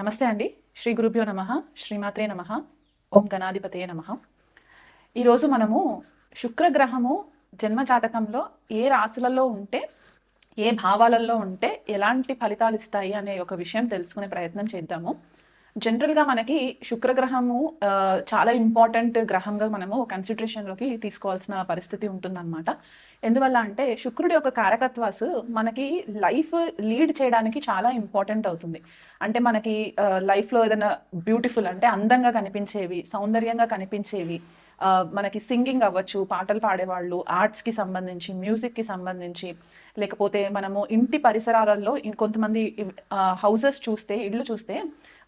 నమస్తే అండి. శ్రీ గురుభ్యో నమ శ్రీమాత్రే నమ ఓం గణాధిపతే నమ. ఈరోజు మనము శుక్రగ్రహము జన్మ జాతకంలో ఏ రాశులలో ఉంటే ఏ భావాలలో ఉంటే ఎలాంటి ఫలితాలు ఇస్తాయి అనే ఒక విషయం తెలుసుకునే ప్రయత్నం చేద్దాము. జనరల్గా మనకి శుక్రగ్రహము చాలా ఇంపార్టెంట్ గ్రహంగా మనము కన్సిడరేషన్లోకి తీసుకోవాల్సిన పరిస్థితి ఉంటుందన్నమాట. ఎందువల్ల అంటే శుక్రుడి యొక్క కారకత్వాస్ మనకి లైఫ్ లీడ్ చేయడానికి చాలా ఇంపార్టెంట్ అవుతుంది. అంటే మనకి లైఫ్లో ఏదైనా బ్యూటిఫుల్ అంటే అందంగా కనిపించేవి సౌందర్యంగా కనిపించేవి మనకి సింగింగ్ అవ్వచ్చు పాటలు పాడేవాళ్ళు ఆర్ట్స్కి సంబంధించి మ్యూజిక్కి సంబంధించి లేకపోతే మనము ఇంటి పరిసరాలలో కొంతమంది హౌసెస్ చూస్తే ఇళ్ళు చూస్తే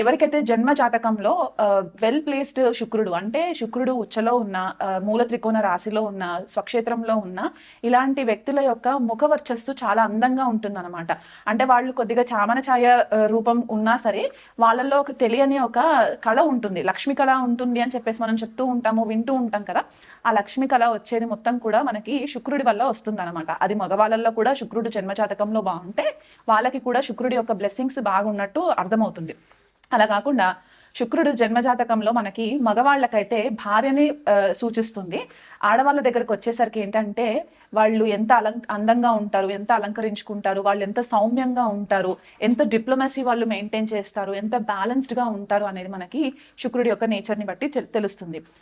ఎవరికైతే జన్మ జాతకంలో వెల్ ప్లేస్డ్ శుక్రుడు అంటే శుక్రుడు ఉచ్చలో ఉన్న మూల త్రికోణ రాశిలో ఉన్న స్వక్షేత్రంలో ఉన్న ఇలాంటి వ్యక్తుల యొక్క ముఖ వర్చస్సు చాలా అందంగా ఉంటుందన్నమాట. అంటే వాళ్ళు కొద్దిగా చామన ఛాయ రూపం ఉన్నా సరే వాళ్ళల్లో ఒక తెలియని ఒక కళ ఉంటుంది. లక్ష్మి కళ ఉంటుంది అని చెప్పేసి మనం చెప్తూ ఉంటాము వింటూ ఉంటాం కదా. ఆ లక్ష్మి కళ వచ్చేది మొత్తం కూడా మనకి శుక్రుడి వల్ల వస్తుందన్నమాట. అది మగవాళ్ళల్లో కూడా శుక్రుడు జన్మజాతకంలో బాగుంటే వాళ్ళకి కూడా శుక్రుడి యొక్క బ్లెస్సింగ్స్ బాగున్నట్టు అర్థమవుతుంది. అలా కాకుండా శుక్రుడు జన్మజాతకంలో మనకి మగవాళ్ళకైతే భార్యని సూచిస్తుంది. ఆడవాళ్ళ దగ్గరకు వచ్చేసరికి ఏంటంటే వాళ్ళు ఎంత అలం అందంగా ఉంటారు ఎంత అలంకరించుకుంటారు వాళ్ళు ఎంత సౌమ్యంగా ఉంటారు ఎంత డిప్లొమసీ వాళ్ళు మెయింటైన్ చేస్తారు ఎంత బ్యాలెన్స్డ్గా ఉంటారు అనేది మనకి శుక్రుడి యొక్క నేచర్ని బట్టి తెలుస్తుంది.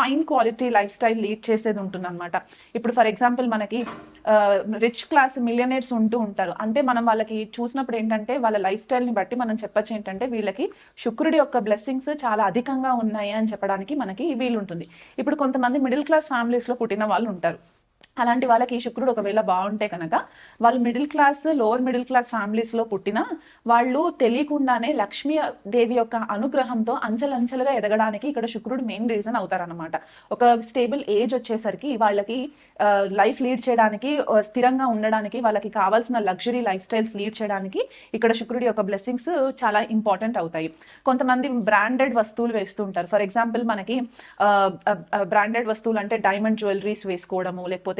fine quality life style lead చేసేది ఉంటుంది అనమాట ఇప్పుడు ఫర్ ఎగ్జాంపుల్ మనకి రిచ్ క్లాస్ మిలియనర్స్ ఉంటూ ఉంటారు. అంటే మనం వాళ్ళకి చూసినప్పుడు ఏంటంటే వాళ్ళ లైఫ్ స్టైల్ని బట్టి మనం చెప్పొచ్చు ఏంటంటే వీళ్ళకి శుక్రుడి యొక్క బ్లెస్సింగ్స్ చాలా అధికంగా ఉన్నాయి అని చెప్పడానికి మనకి వీలుంటుంది. ఇప్పుడు కొంతమంది మిడిల్ క్లాస్ ఫ్యామిలీస్లో పుట్టిన వాళ్ళు ఉంటారు. అలాంటి వాళ్ళకి ఈ శుక్రుడు ఒకవేళ బాగుంటే కనుక వాళ్ళు middle class lower middle class ఫ్యామిలీస్లో పుట్టినా వాళ్ళు తెలియకుండానే లక్ష్మీ దేవి యొక్క అనుగ్రహంతో అంచెలంచెలుగా ఎదగడానికి ఇక్కడ శుక్రుడు మెయిన్ రీజన్ అవుతారనమాట ఒక స్టేబుల్ ఏజ్ వచ్చేసరికి వాళ్ళకి లైఫ్ లీడ్ చేయడానికి స్థిరంగా ఉండడానికి వాళ్ళకి కావాల్సిన లగ్జరీ లైఫ్ స్టైల్స్ లీడ్ చేయడానికి ఇక్కడ శుక్రుడి యొక్క బ్లెస్సింగ్స్ చాలా ఇంపార్టెంట్ అవుతాయి. కొంతమంది బ్రాండెడ్ వస్తువులు వేస్తుంటారు. ఫర్ ఎగ్జాంపుల్ మనకి బ్రాండెడ్ వస్తువులు అంటే డైమండ్ జ్యువెలరీస్ వేసుకోవడము లేకపోతే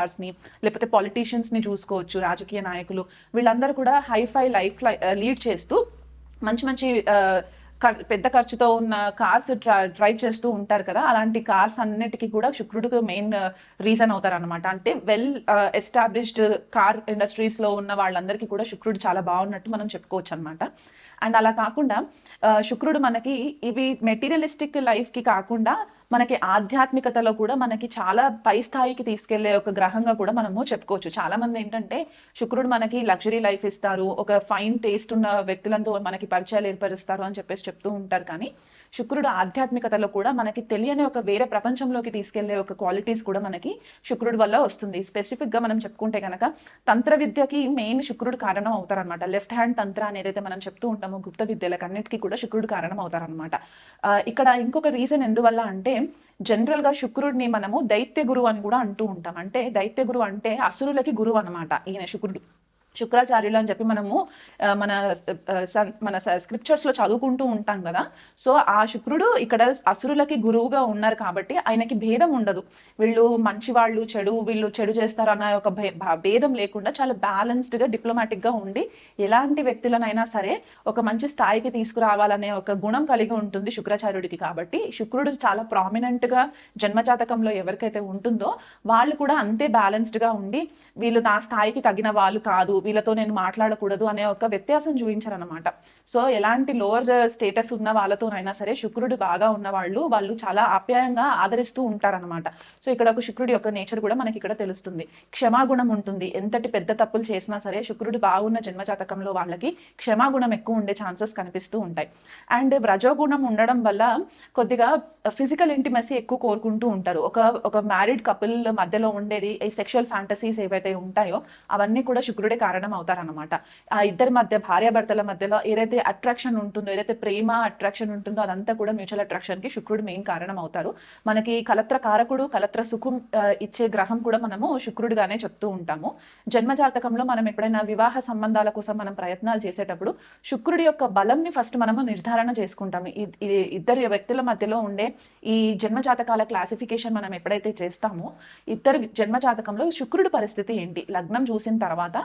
స్టార్స్ని లేకపోతే పాలిటీషియన్స్ని చూసుకోవచ్చు రాజకీయ నాయకులు వీళ్ళందరూ కూడా హైఫై లైఫ్ లీడ్ uh, చేస్తూ మంచి మంచి uh, పెద్ద ఖర్చుతో ఉన్న కార్స్ డ్రైవ్ చేస్తూ ఉంటారు కదా అలాంటి కార్స్ అన్నిటికీ కూడా శుక్రుడికి మెయిన్ రీజన్ uh, అవుతారు అనమాట అంటే వెల్ ఎస్టాబ్లిష్డ్ కార్ ఇండస్ట్రీస్లో ఉన్న వాళ్ళందరికీ కూడా శుక్రుడు చాలా బాగున్నట్టు మనం చెప్పుకోవచ్చు అనమాట అండ్ అలా కాకుండా శుక్రుడు మనకి ఇవి మెటీరియలిస్టిక్ లైఫ్కి కాకుండా మనకి ఆధ్యాత్మికతలో కూడా మనకి చాలా పై స్థాయికి తీసుకెళ్ళే ఒక గ్రహంగా కూడా మనము చెప్పుకోవచ్చు. చాలా మంది ఏంటంటే శుక్రుడు మనకి లగ్జరీ లైఫ్ ఇస్తారు. ఒక ఫైన్ టేస్ట్ ఉన్న వ్యక్తులతో మనకి పరిచయాలు ఏర్పరుస్తారు అని చెప్పేసి చెప్తూ ఉంటారు. కానీ శుక్రుడు ఆధ్యాత్మికతలో కూడా మనకి తెలియని ఒక వేరే ప్రపంచంలోకి తీసుకెళ్ళే ఒక క్వాలిటీస్ కూడా మనకి శుక్రుడు వల్ల వస్తుంది. స్పెసిఫిక్గా మనం చెప్పుకుంటే కనుక తంత్ర విద్యకి మెయిన్ శుక్రుడు కారణం అవుతారనమాట లెఫ్ట్ హ్యాండ్ తంత్ర అనేదైతే మనం చెప్తూ ఉంటామో గుప్త విద్యలకు అన్నిటికీ కూడా శుక్రుడు కారణం అవుతారనమాట ఇక్కడ ఇంకొక రీజన్ ఎందువల్ల అంటే జనరల్గా శుక్రుడిని మనము దైత్య గురువు అని కూడా అంటూ ఉంటాం. అంటే దైత్య గురువు అంటే అసురులకి గురువు అనమాట ఈయన శుక్రుడు. శుక్రాచార్యులు అని చెప్పి మనము మన మన స్క్రిప్చర్స్లో చదువుకుంటూ ఉంటాం కదా. సో ఆ శుక్రుడు ఇక్కడ అసురులకి గురువుగా ఉన్నారు కాబట్టి ఆయనకి భేదం ఉండదు. వీళ్ళు మంచి వాళ్ళు చెడు వీళ్ళు చెడు చేస్తారు అన్న ఒక భే- భా- భేదం లేకుండా చాలా బ్యాలెన్స్డ్గా డిప్లొమాటిక్గా ఉండి ఎలాంటి వ్యక్తులనైనా సరే ఒక మంచి స్థాయికి తీసుకురావాలనే ఒక గుణం కలిగి ఉంటుంది శుక్రాచార్యుడికి కాబట్టి శుక్రుడు చాలా ప్రామినెంట్గా జన్మజాతకంలో ఎవరికైతే ఉంటుందో వాళ్ళు కూడా అంతే బ్యాలెన్స్డ్గా ఉండి వీళ్ళు నా స్థాయికి తగిన వాళ్ళు కాదు వీళ్ళతో నేను మాట్లాడకూడదు అనే ఒక వ్యత్యాసం చూపించారనమాట సో ఎలాంటి లోవర్ స్టేటస్ ఉన్న వాళ్ళతోనైనా సరే శుక్రుడు బాగా ఉన్న వాళ్ళు వాళ్ళు చాలా ఆప్యాయంగా ఆదరిస్తూ ఉంటారనమాట సో ఇక్కడ ఒక శుక్రుడి యొక్క నేచర్ కూడా మనకి ఇక్కడ తెలుస్తుంది. క్షమాగుణం ఉంటుంది. ఎంతటి పెద్ద తప్పులు చేసినా సరే శుక్రుడు బాగున్న జన్మజాతకంలో వాళ్ళకి క్షమాగుణం ఎక్కువ ఉండే ఛాన్సెస్ కనిపిస్తూ ఉంటాయి. అండ్ వ్రజోగుణం ఉండడం వల్ల కొద్దిగా ఫిజికల్ ఇంటిమసీ ఎక్కువ కోరుకుంటూ ఉంటారు. ఒక ఒక మ్యారీడ్ కపుల్ మధ్యలో ఉండేది ఈ సెక్షువల్ ఫ్యాంటసీస్ ఏవైతే ఉంటాయో అవన్నీ కూడా శుక్రుడే కారణం అవుతారనమాట ఆ ఇద్దరి మధ్య భార్యాభర్తల మధ్యలో ఏదైతే అట్రాక్షన్ ఉంటుందో ఏదైతే ప్రేమ అట్రాక్షన్ ఉంటుందో అదంతా కూడా మ్యూచువల్ అట్రాక్షన్కి శుక్రుడు మెయిన్ కారణం అవుతారు మనకి కలత్ర కారకుడు కలత్ర సుఖం ఇచ్చే గ్రహం కూడా మనము శుక్రుడుగానే చెప్తూ ఉంటాము. జన్మ జాతకంలో మనం ఎప్పుడైనా వివాహ సంబంధాల కోసం మనం ప్రయత్నాలు చేసేటప్పుడు శుక్రుడి యొక్క బలంని ఫస్ట్ మనము నిర్ధారణ చేసుకుంటాము. ఈ- ఇద్దరు వ్యక్తుల మధ్యలో ఉండే ఈ జన్మ జాతకాల క్లాసిఫికేషన్ మనం ఎప్పుడైతే చేస్తామో ఇద్దరు జన్మ జాతకంలో శుక్రుడి పరిస్థితి ఏంటి? లగ్నం చూసిన తర్వాత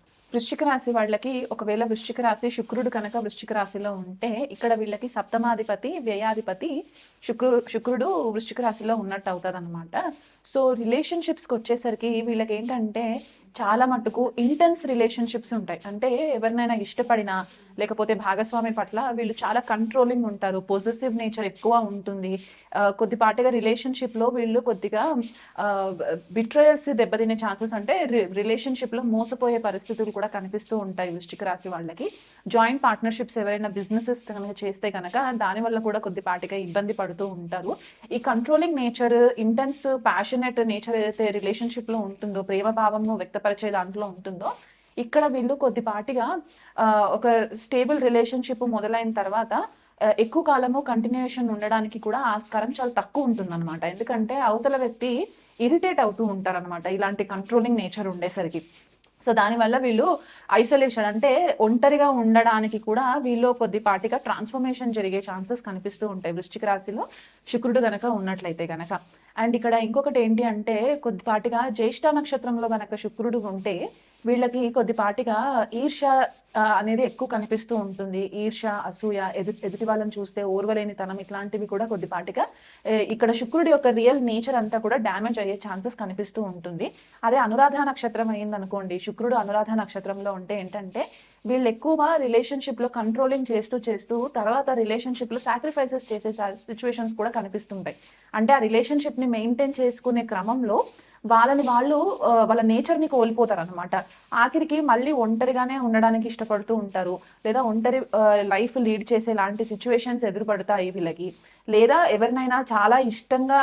వృశ్చిక రాశి వాళ్ళకి ఒకవేళ వృశ్చిక రాశి శుక్రుడు కనుక వృశ్చిక రాశిలో ఉంటే ఇక్కడ వీళ్ళకి సప్తమాధిపతి వ్యయాధిపతి శుక్రుడు శుక్రుడు వృశ్చిక రాశిలో ఉన్నట్టు అవుతుంది అనమాట సో రిలేషన్షిప్స్కి వచ్చేసరికి వీళ్ళకి ఏంటంటే చాలా మటుకు ఇంటెన్స్ రిలేషన్షిప్స్ ఉంటాయి. అంటే ఎవరినైనా ఇష్టపడినా లేకపోతే భాగస్వామి పట్ల వీళ్ళు చాలా కంట్రోలింగ్ ఉంటారు. పొజిటివ్ నేచర్ ఎక్కువ ఉంటుంది. కొద్దిపాటిగా రిలేషన్షిప్లో వీళ్ళు కొద్దిగా బిట్రయల్స్ దెబ్బతినే ఛాన్సెస్ అంటే రిలేషన్షిప్లో మోసపోయే పరిస్థితులు కూడా కనిపిస్తూ ఉంటాయి వృష్టికి రాశి వాళ్ళకి. జాయింట్ పార్ట్నర్షిప్స్ ఎవరైనా బిజినెసెస్ కనుక చేస్తే కనుక దానివల్ల కూడా కొద్దిపాటిగా ఇబ్బంది పడుతూ ఉంటారు. ఈ controlling nature intense passionate nature ఏదైతే రిలేషన్షిప్లో ఉంటుందో ప్రేమ భావము వ్యక్తపరిచే దాంట్లో ఉంటుందో ఇక్కడ వీళ్ళు కొద్దిపాటిగా ఒక స్టేబుల్ రిలేషన్షిప్ మొదలైన తర్వాత ఎక్కువ కాలము కంటిన్యూషన్ ఉండడానికి కూడా ఆస్కారం చాలా తక్కువ ఉంటుందన్నమాట. ఎందుకంటే అవతల వ్యక్తి ఇరిటేట్ అవుతూ ఉంటారు అనమాట ఇలాంటి కంట్రోలింగ్ నేచర్ ఉండేసరికి. సో దానివల్ల వీళ్ళు ఐసోలేషన్ అంటే ఒంటరిగా ఉండడానికి కూడా వీళ్ళు కొద్దిపాటిగా ట్రాన్స్ఫర్మేషన్ జరిగే ఛాన్సెస్ కనిపిస్తూ ఉంటాయి. వృశ్చిక రాశిలో శుక్రుడు గనక ఉన్నట్లయితే గనక. అండ్ ఇక్కడ ఇంకొకటి ఏంటి అంటే కొద్దిపాటిగా జ్యేష్ఠ నక్షత్రంలో కనుక శుక్రుడు ఉంటే వీళ్ళకి కొద్దిపాటిగా ఈర్ష అనేది ఎక్కువ కనిపిస్తూ ఉంటుంది. ఈర్ష అసూయ ఎదు ఎదుటి వాళ్ళని చూస్తే ఓర్వలేని తనం ఇట్లాంటివి కూడా కొద్దిపాటిగా ఇక్కడ శుక్రుడి యొక్క రియల్ నేచర్ అంతా కూడా డ్యామేజ్ అయ్యే ఛాన్సెస్ కనిపిస్తూ ఉంటుంది. అదే అనురాధ నక్షత్రం అయిందనుకోండి శుక్రుడు అనురాధ నక్షత్రంలో ఉంటే ఏంటంటే వీళ్ళు ఎక్కువ రిలేషన్షిప్లో కంట్రోలింగ్ చేస్తూ చేస్తూ తర్వాత రిలేషన్షిప్లో సాక్రిఫైసెస్ చేసే సిచ్యువేషన్స్ కూడా కనిపిస్తుంటాయి. అంటే ఆ రిలేషన్షిప్ని మెయింటైన్ చేసుకునే క్రమంలో వాళ్ళని వాళ్ళు వాళ్ళ నేచర్ని కోల్పోతారు అనమాట ఆఖరికి మళ్ళీ ఒంటరిగానే ఉండడానికి ఇష్టపడుతూ ఉంటారు. లేదా ఒంటరి లైఫ్ లీడ్ చేసే లాంటి సిచ్యువేషన్స్ ఎదురుపడతాయి వీళ్ళకి. లేదా ఎవరినైనా చాలా ఇష్టంగా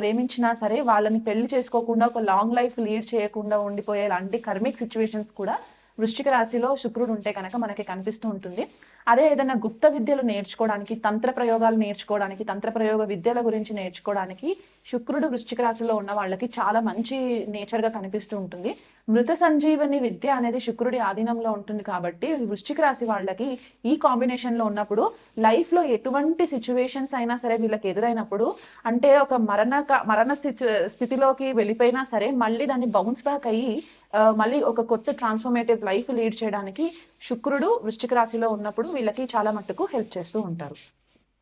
ప్రేమించినా సరే వాళ్ళని పెళ్ళి చేసుకోకుండా ఒక లాంగ్ లైఫ్ లీడ్ చేయకుండా ఉండిపోయే లాంటి కర్మిక్ సిచ్యువేషన్స్ కూడా వృశ్చిక రాశిలో శుక్రుడు ఉంటే కనుక మనకి కనిపిస్తూ ఉంటుంది. అదే ఏదైనా గుప్త విద్యలు నేర్చుకోవడానికి తంత్ర ప్రయోగాలు నేర్చుకోవడానికి తంత్ర ప్రయోగ విద్యల గురించి నేర్చుకోవడానికి శుక్రుడు వృశ్చిక రాశిలో ఉన్న వాళ్ళకి చాలా మంచి నేచర్గా కనిపిస్తూ ఉంటుంది. మృత సంజీవని విద్య అనేది శుక్రుడి ఆధీనంలో ఉంటుంది కాబట్టి వృశ్చిక రాశి వాళ్ళకి ఈ కాంబినేషన్లో ఉన్నప్పుడు లైఫ్లో ఎటువంటి సిచ్యువేషన్స్ అయినా సరే వీళ్ళకి ఎదురైనప్పుడు అంటే ఒక మరణ మరణ స్థితి స్థితిలోకి వెళ్ళిపోయినా సరే మళ్ళీ దాన్ని బౌన్స్ బ్యాక్ అయ్యి మళ్ళీ ఒక కొత్త ట్రాన్స్ఫర్మేటివ్ లైఫ్ లీడ్ చేయడానికి శుక్రుడు వృశ్చిక రాశిలో ఉన్నప్పుడు వీళ్ళకి చాలా మట్టుకు హెల్ప్ చేస్తూ ఉంటారు.